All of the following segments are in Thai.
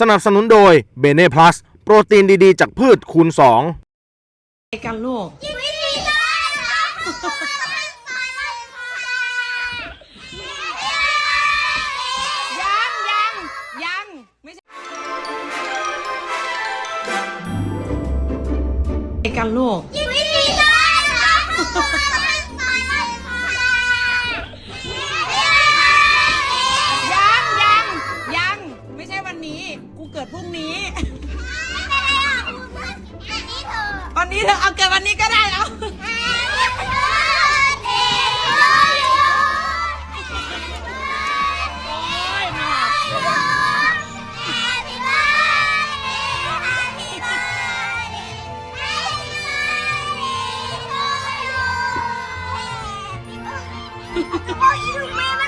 สนับสนุนโดยเบเน่พลัสโปรตีนดีๆ จากพืชคูณ 2 ไปกันลูก ยังยังยังไม่ใช่ไปกันลูกยัง กูเกิดพรุ่งนี้ วันนี้เธอเอาเกิดวันนี้ก็ได้เอาโอ้ยมาโอ้ยลูกแม่มันไม่ตาม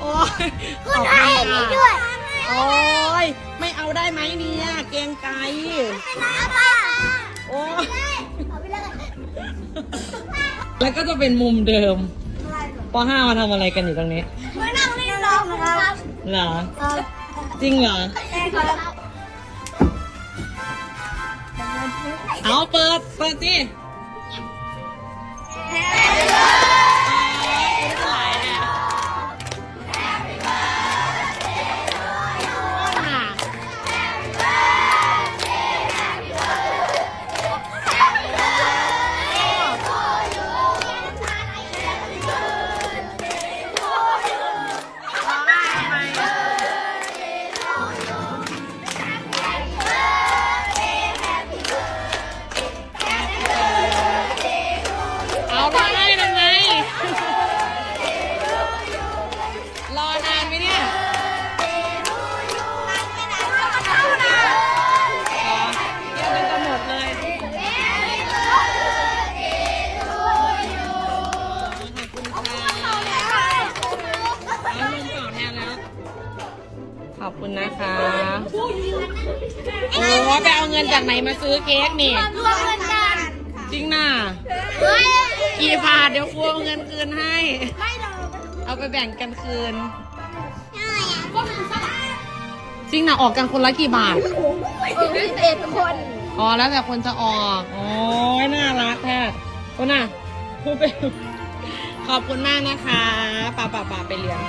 โอ้ยคุณให้อันนี้ด้วยโอ้ยไม่เอาได้ไหมเนี่ยเกรงใจเอาไปโอ้ยเอาไปเลยแล้วก็จะเป็นมุมเดิมป .5 มาทำอะไรกันอยู่ตรงนี้มานั่งเล่นรองนะครับเหรอจริงเหรอเอาเปิดเปิดสิ อบคุณนะคะโอ้ไปเอาเงินจากไหนมาซื้อเค้กนี่ รวมเงินกันจริงน่ะเฮ้ยกี่บาทเดี๋ยวครูเอาเงินคืนให้ ไม่หรอกเอาไปแบ่งกันคืน ง่ายอะพวกมันสบายจริงนะออกกันคนละกี่บาท สิบเอ็ดคนอ๋อแล้วแต่คนจะออกโอ้ยน่ารักแท้คนน่ะครูไปขอบคุณมากนะคะป่าป่าป่าไปเรียน